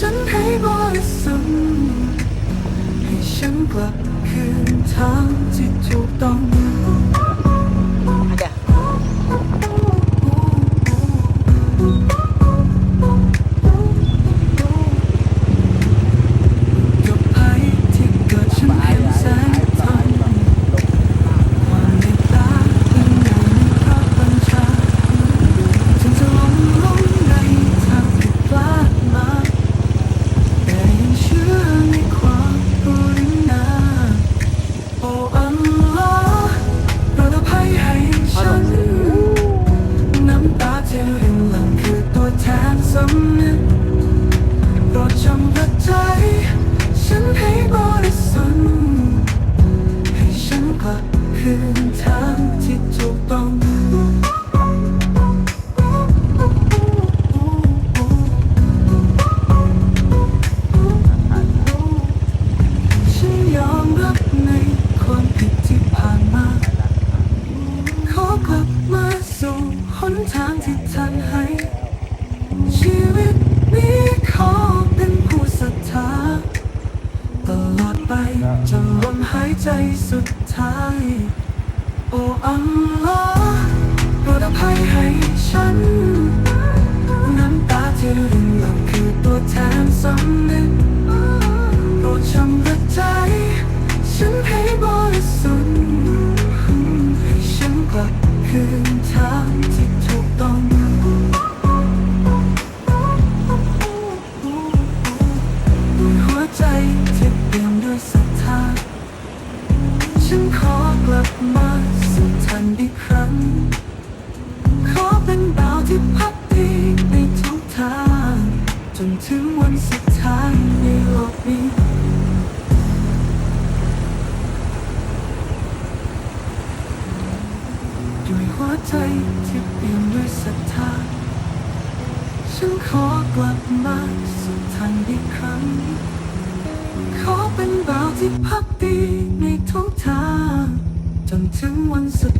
ฉันให้บริสุทธิ์ให้ฉันกลับคืนทางที่ถูกต้อง วแทนสำนึกโปรดจงรักใจ ฉันให้บริสุทธิ์ให้ฉันกลับคืนทางที่ถูกต้องฉันยอมรับในความผิดที่ผ่านมาขอกลับมาสู่หนทางที่ท่านให้ จนลมหายใจสุดท้าย โอ้อัลลอฮ์โปรดอภัยให้ฉัน น้ำตาที่รินหลั่งคือตัวแทนสำนึกโปรดชำระใจ ฉันให้บริสุทธิ์ให้ฉันกลับคืนทางที่ถูกต้องหัวใจที่เปี่ยมด้วยศรั ฉันขอกลับมาสู่ท่านอีกครั้ง ขอเป็นบ่าวที่พักดีในทุกทาง จนถึงวันสุดท้ายในโลกนี้ด้วยหัวใจที่เปี่ยมด้วยศรัทธา ฉันขอกลับมาสู่ท่านอีกครั้ง ขอเป็นบ่าวที่พักดี จนถึงวันสุด